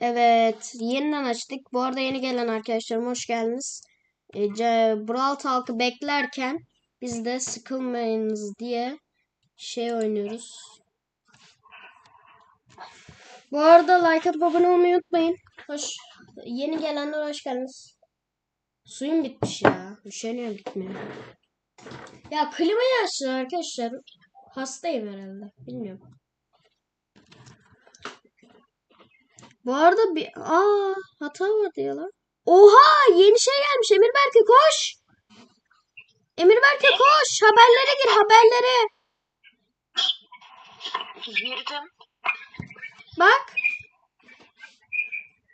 Evet, yeniden açtık. Bu arada yeni gelen arkadaşlarım hoş geldiniz. E, Ce- Brawl Talk'ı beklerken biz de sıkılmayınız diye şey oynuyoruz. Bu arada like atıp abone olmayı unutmayın. Hoş, yeni gelenler hoş geldiniz. Suyum bitmiş ya. Üşeniyorum gitmeye. Ya klimayı açtım arkadaşlar. Hastayım herhalde. Bilmiyorum. Bu arada bir aa hata vardı ya lan. Oha yeni şey gelmiş Emir Berke koş. Emir Berke koş haberlere gir haberlere. Girdim. Bak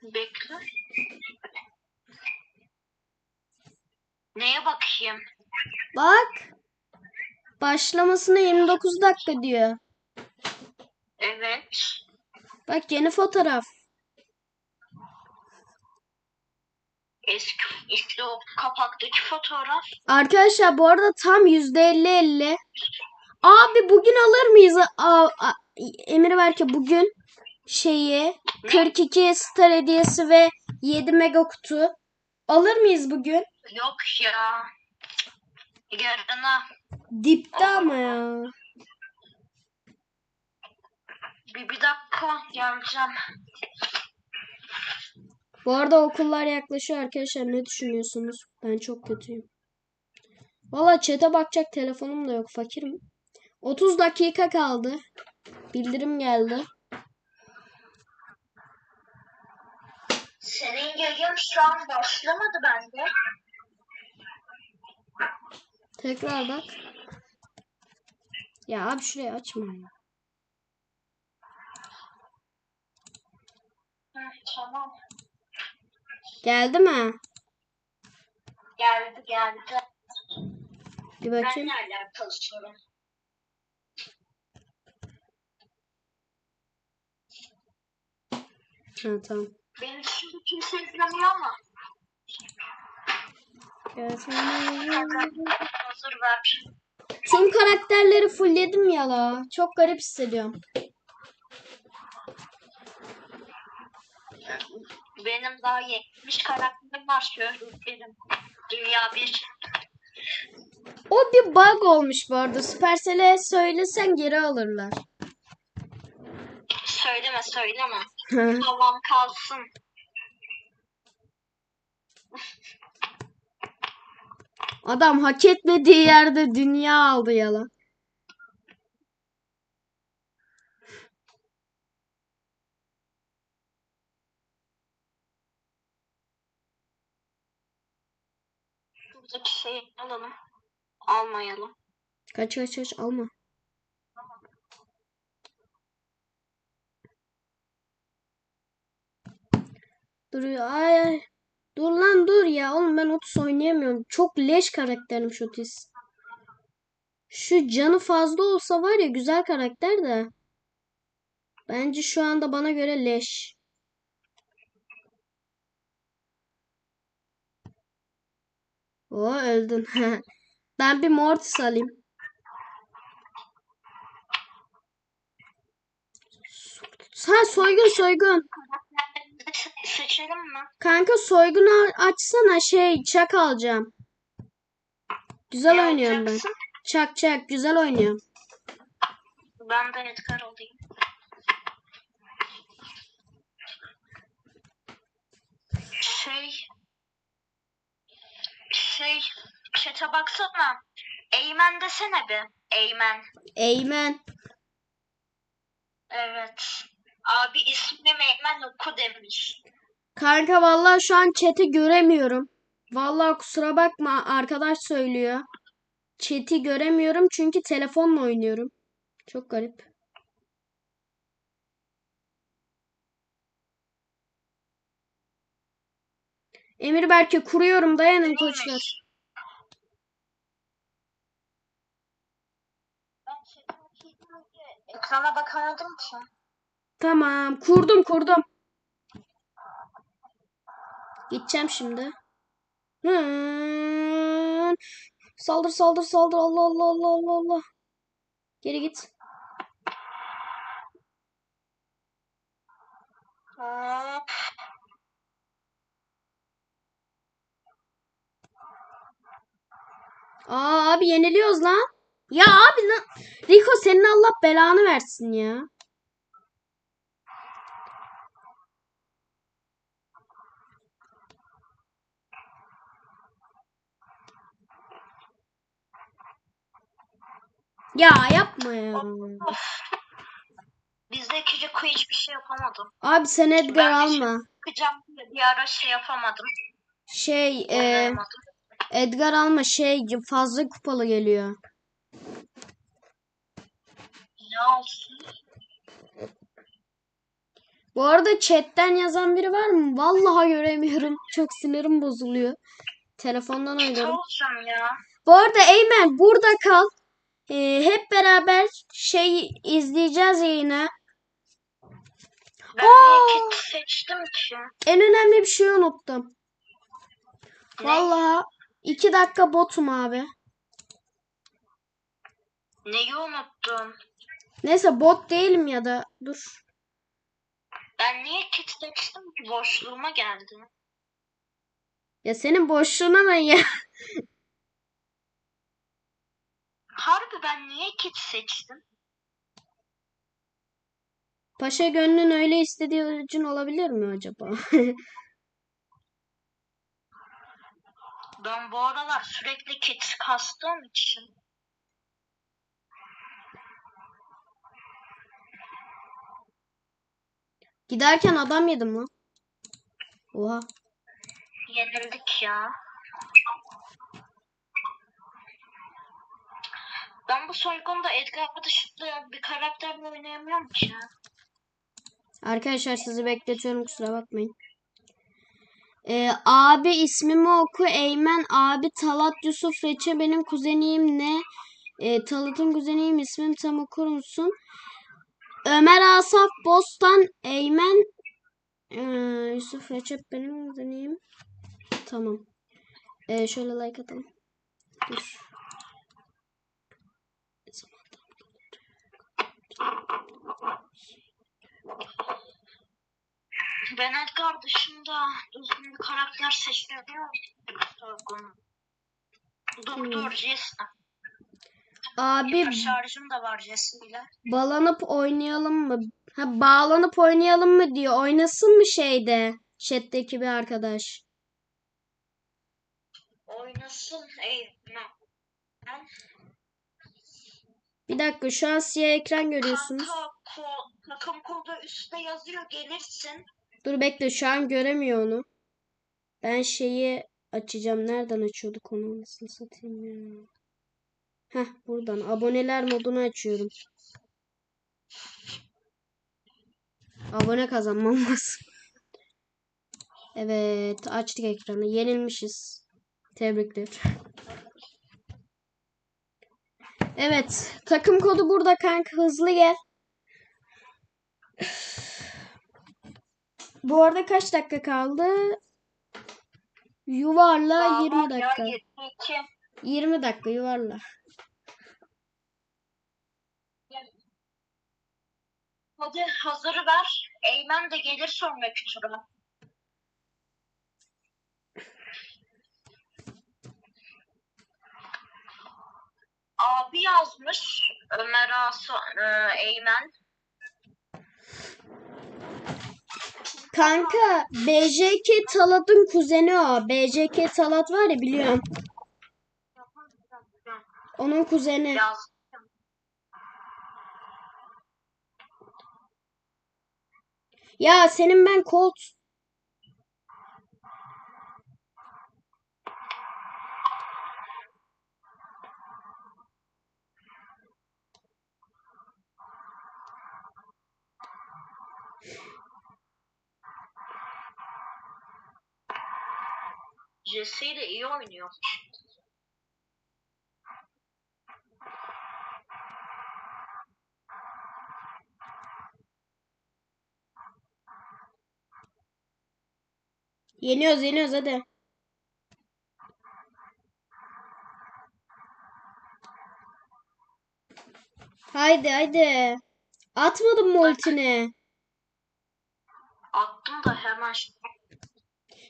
Bekle. Neye bakayım? bak. Başlamasına 29 dakika diyor. Evet. Bak yeni fotoğraf. Eski işte o kapaktaki fotoğraf. Arkadaşlar bu arada tam %50-50. Abi bugün alır mıyız? Aa, a- Emir Berke bugün şeyi 42 star hediyesi ve 7 mega kutu. Alır mıyız bugün? Yok ya. Yarına Dipte ama ya. bir, bir dakika geleceğim. Bu arada okullar yaklaşıyor arkadaşlar. Ne düşünüyorsunuz? Ben çok kötüyüm. Valla chat'e bakacak telefonum da yok. Fakirim. 30 dakika kaldı. Bildirim geldi. Senin yayın şu an başlamadı bende. Tekrar bak. Ya abi şurayı açma ya. Heh, tamam. Geldi mi? Geldi geldi. Bir bakayım. Benle alakalı sorun. Ha tamam. Beni şimdi kimse izlemiyor ama. Hazır ver. Tüm karakterleri fullledim ya la. Çok garip hissediyorum. Benim daha 70 karakterim var şöyle benim. Dünya bir. O bir bug olmuş bu arada. Supercell'e söylesen geri alırlar. Söyleme söyleme. Tamam kalsın. Adam hak etmediği yerde dünya aldı yalan. Buradaki şeyi alalım. Almayalım. Kaç kaç kaç alma. Dur ya, ay ay. Dur lan dur ya. Oğlum ben Otis oynayamıyorum. Çok leş karakterim şu Otis. Şu canı fazla olsa var ya güzel karakter de. Bence şu anda bana göre leş. O öldün. Ben bir Mortis alayım. Ha soygun soygun. Seçelim mi? Kanka soygunu açsana şey çak alacağım. Güzel Ne oynuyorum ben. Çak çak güzel oynuyorum. Ben de Edgar olayım. Şey şey chat'e baksana. Eymen desene bir. Eymen. Eymen. Evet. Abi ismim Eymen oku demiş. Kanka vallahi şu an chat'i göremiyorum. Vallahi kusura bakma arkadaş söylüyor. Chat'i göremiyorum çünkü telefonla oynuyorum. Çok garip. Emir Berke kuruyorum dayanın koçlar. Diye Ekrana bakamadım ki. Tamam kurdum kurdum. Gideceğim şimdi. Hı. Saldır saldır saldır Allah Allah Allah Allah Allah. Geri git. Aa abi yeniliyoruz lan. Ya abi lan. Rico senin Allah belanı versin ya. Ya yapma ya. Bizdeki Rico hiçbir şey yapamadım. Abi sen Edgar Ben alma. Kıcam bir ara şey yapamadım. Şey e. Edgar alma şey fazla kupalı geliyor. Ne olsun? Bu arada chatten yazan biri var mı? Vallahi göremiyorum. Çok sinirim bozuluyor. Telefondan oynuyorum. ya? Bu arada Eymen burada kal. Ee, hep beraber şey izleyeceğiz yayını. Ben Oo. niye kit seçtim ki? En önemli bir şeyi unuttum. Ne? Vallahi iki dakika botum abi. Neyi unuttum? Neyse bot değilim ya da dur. Ben niye kit seçtim ki? Boşluğuma geldi. Ya senin boşluğuna ben ya. Harbi ben niye kit seçtim? Paşa gönlün öyle istediği için olabilir mi acaba? Ben bu aralar sürekli kit kastığım için. Giderken adam yedim lan. Oha. Yenildik ya. Ben bu soygunda Edgar dışında bir karakterle oynayamıyorum ki. Arkadaşlar sizi bekletiyorum kusura bakmayın. Ee, abi ismimi oku Eymen abi Talat Yusuf Reçe benim kuzeniyim ne? Ee, Talat'ın kuzeniyim ismim tam okur musun? Ömer Asaf Bostan Eymen ee, Yusuf Recep benim kuzeniyim. Tamam. Ee, şöyle like atalım. Dur. Ben Edgar dışında düzgün bir karakter seçemiyorum. Soygun. Doktor Jesse. Abi Hiper şarjım da var Jesse ile. Bağlanıp oynayalım mı? Ha, bağlanıp oynayalım mı diyor. Oynasın mı şeyde? Chat'teki bir arkadaş. Oynasın Eymen. Bir dakika şu an siyah ekran görüyorsunuz. Kanka ko takım kodu üstte yazıyor gelirsin. Dur bekle şu an göremiyor onu. Ben şeyi açacağım. Nereden açıyorduk onu? Nasıl satayım ya? Heh buradan. Aboneler modunu açıyorum. Abone kazanmam lazım. Evet açtık ekranı. Yenilmişiz. Tebrikler. Evet. Takım kodu burada kanka. Hızlı gel. Bu arada kaç dakika kaldı? Yuvarla Daha 20 var ya, dakika. 22. 20 dakika yuvarla. Hadi hazırı ver. Eymen de gelir sonraki tura. Abi yazmış Ömer Aso, e, Eymen. Kanka BJK Talat'ın kuzeni o. BJK Talat var ya biliyorum. Onun kuzeni. Ya senin ben Colt. Jesse ile iyi oynuyor. Yeniyoruz yeniyoruz hadi. Haydi haydi. Atmadım mı ultini? Attım da hemen.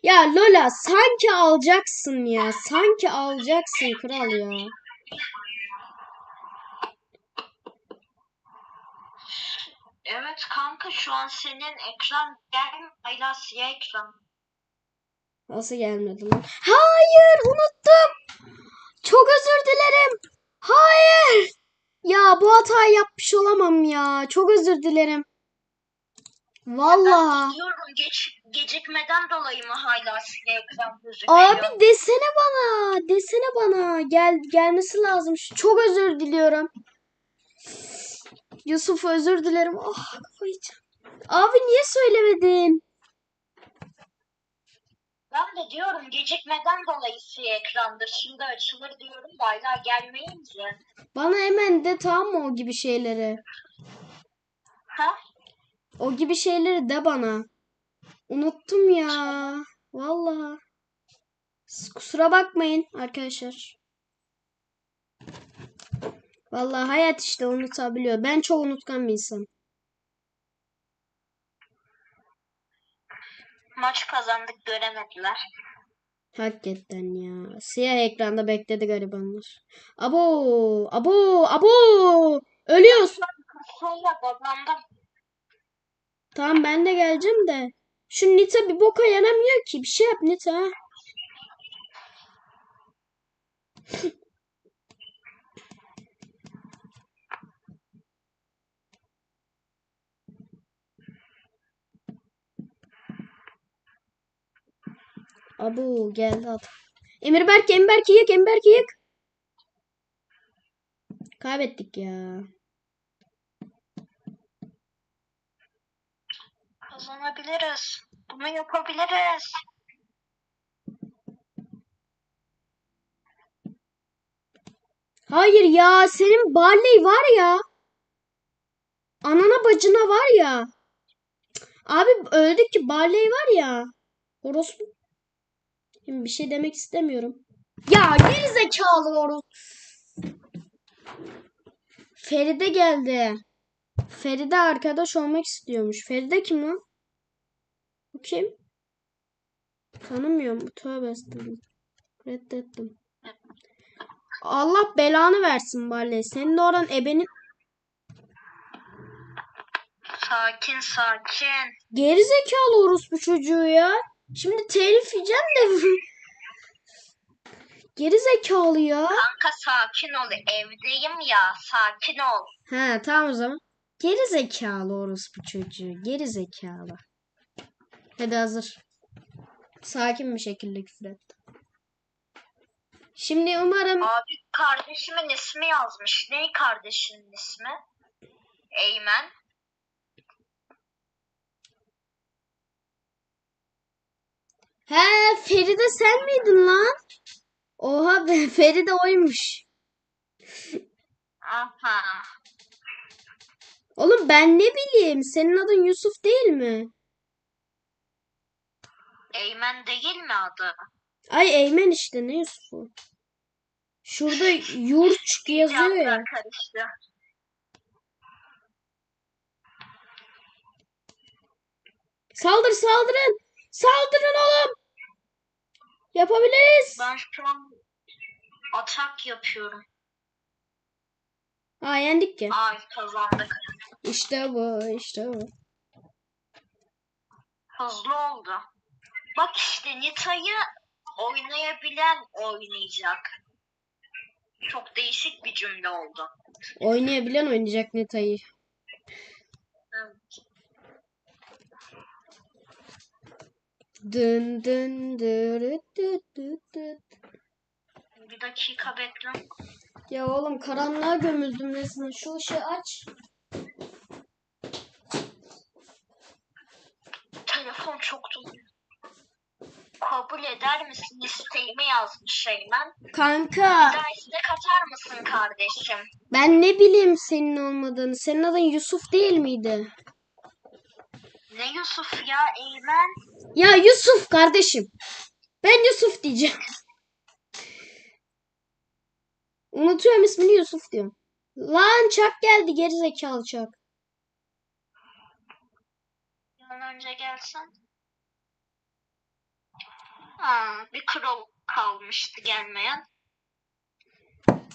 Ya Lola sanki alacaksın ya. Sanki alacaksın kral ya. Evet kanka şu an senin ekran gelmiyor. Hala siyah ekran. Nasıl gelmedi lan? Hayır unuttum. Çok özür dilerim. Hayır. Ya bu hatayı yapmış olamam ya. Çok özür dilerim. Vallahi. Ben diyorum geç, gecikmeden dolayı mı hala siyah ekran gözüküyor? Abi desene bana. Desene bana. Gel gelmesi lazım. Çok özür diliyorum. Yusuf özür dilerim. Ah kafayı. Abi niye söylemedin? Ben de diyorum gecikmeden dolayı siyah ekrandır. Şimdi açılır diyorum da hala gelmeyince. Bana hemen de tamam mı o gibi şeyleri? Ha? O gibi şeyleri de bana. Unuttum ya. Vallahi. S- Kusura bakmayın arkadaşlar. Vallahi hayat işte unutabiliyor. Ben çok unutkan bir insanım. Maç kazandık göremediler. Hakikaten ya. Siyah ekranda bekledi garibanlar. Abo, abo, abo. Ölüyoruz. Sonra kazandım. Tamam ben de geleceğim de. Şu Nita bir boka yaramıyor ki. Bir şey yap Nita. Abu geldi at. Emirberk, Emberk yık, Emberk yık. Kaybettik ya. Kazanabiliriz. Bunu yapabiliriz. Hayır ya senin Barley var ya. Anana bacına var ya. Abi öldük ki Barley var ya. Orospu. Şimdi bir şey demek istemiyorum. Ya geri zekalı orospu. Feride geldi. Feride arkadaş olmak istiyormuş. Feride kim lan? Bu kim? Tanımıyorum. Tövbe estağfurullah. Reddettim. Allah belanı versin Barley. Senin de oradan ebenin Sakin sakin. geri zekalı orospu çocuğu ya. Şimdi telif yiyeceğim de. geri zekalı ya. Kanka sakin ol. Evdeyim ya. Sakin ol. Ha tamam o zaman. Geri zekalı orospu çocuğu. Geri zekalı. Hadi hazır. Sakin bir şekilde küfür et. Şimdi umarım Abi kardeşimin ismi yazmış. Ne kardeşinin ismi? Eymen. He Feride sen miydin lan? Oha be Feride oymuş. Aha. Oğlum ben ne bileyim senin adın Yusuf değil mi? Eymen değil mi adı? Ay Eymen işte ne Yusuf'u? Şurada Yurç yazıyor ya. Karıştı. Saldır saldırın. Saldırın oğlum. Yapabiliriz. Ben şu an atak yapıyorum. Aa yendik ki. Ay kazandık. İşte bu işte bu. Hızlı oldu. Bak işte Nita'yı oynayabilen oynayacak. Çok değişik bir cümle oldu. Oynayabilen oynayacak Neta'yı. Evet. Dın dın dırıt dıt dıt dıt. Bir dakika bekle. Ya oğlum karanlığa gömüldüm resmen. Şu ışığı aç. Telefon çok. Kabul eder misin isteğimi yazmış Şeymen. Kanka Bir daha istek atar mısın kardeşim? ben ne bileyim senin olmadığını. Senin adın Yusuf değil miydi? Ne Yusuf ya Eymen? Ya Yusuf kardeşim. Ben Yusuf diyeceğim. Unutuyorum ismini Yusuf diyorum. Lan Çak geldi geri zekalı Çak. Yani önce gelsen. Ha, bir krol kalmıştı gelmeyen.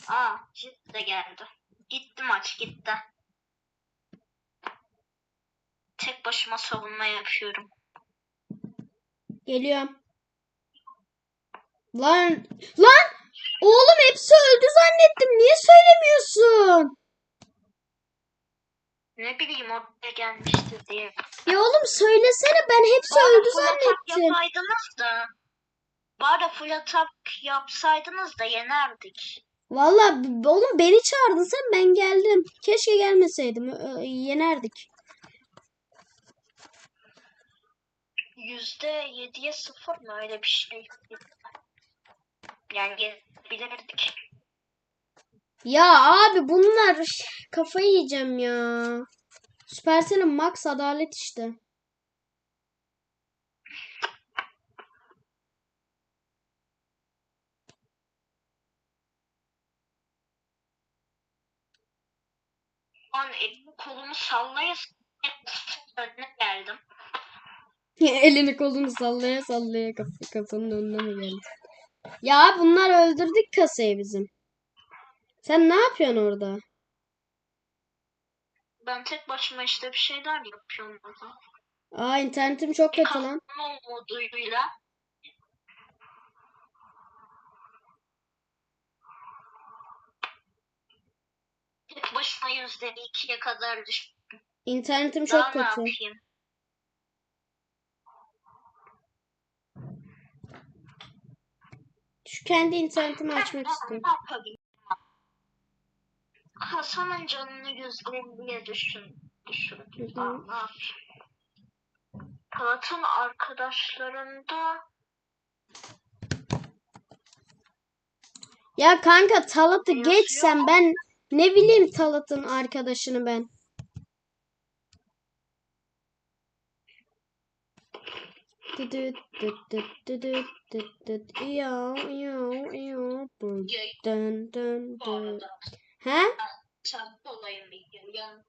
Aa, Jet de geldi. Gitti maç gitti. Tek başıma savunma yapıyorum. Geliyorum. Lan lan oğlum hepsi öldü zannettim. Niye söylemiyorsun? Ne bileyim oraya gelmişti diye. Ya oğlum söylesene ben hepsi Bari öldü full atak zannettim. yapaydınız da. Bari full atak yapsaydınız da yenerdik. Valla b- oğlum beni çağırdın sen ben geldim. Keşke gelmeseydim. Ö- ö- yenerdik. Yüzde yediye sıfır mı öyle bir şey? Yani yenebilirdik. Ya abi bunlar kafayı yiyeceğim ya. Supercell'in max adalet işte. An elimi kolumu sallaya önüne geldim. Elini kolunu sallaya sallaya kaf- kafanın önüne mi geldi? Ya bunlar öldürdük kasayı bizim. Sen ne yapıyorsun orada? Ben tek başıma işte bir şeyler yapıyorum burada. Aa internetim çok kötü lan. umuduyla. Tek başına yüzde ikiye kadar düştüm. İnternetim Daha çok ne kötü. yapayım? Şu kendi internetimi açmak istiyorum. Hasan'ın canını yüzde elliye düşün. Ne yapayım? Polat'ın arkadaşlarında Ya kanka Talat'ı geçsem ben ne bileyim Talat'ın arkadaşını ben. Düdüt düt düt düdüt düt düt. İyo, iyo, iyo, bu. yayın Dın dın bu dın. arada. He? Sen dolayı bekliyorum. Yani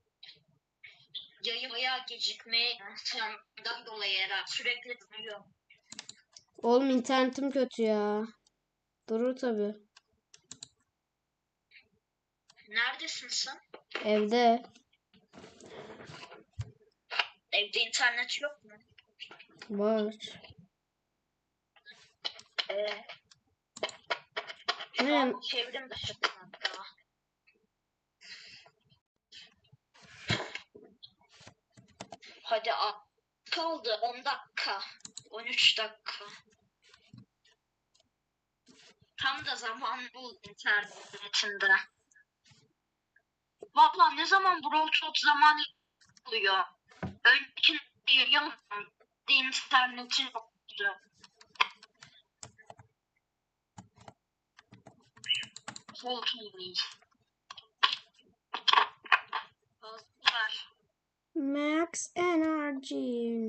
yayın bayağı gecikmeye senden dolayı herhalde sürekli duruyor. Oğlum internetim kötü ya. Durur tabii. Neredesin sen? Evde. Evde internet yok? Var. Ee, Şu an çevrim dışı hatta. Hadi al. Kaldı 10 dakika. 13 dakika. Tam da zaman bul internetinde. Valla ne zaman Brawl Talk zamanı oluyor. Önceki yayın internetin yoktu. Koltuğumuz. Var. Max Energy.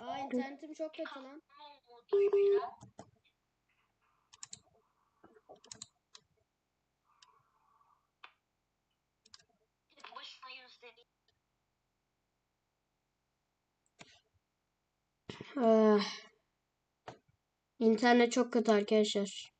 Aa internetim çok kötü lan. Ah. İnternet çok kötü arkadaşlar.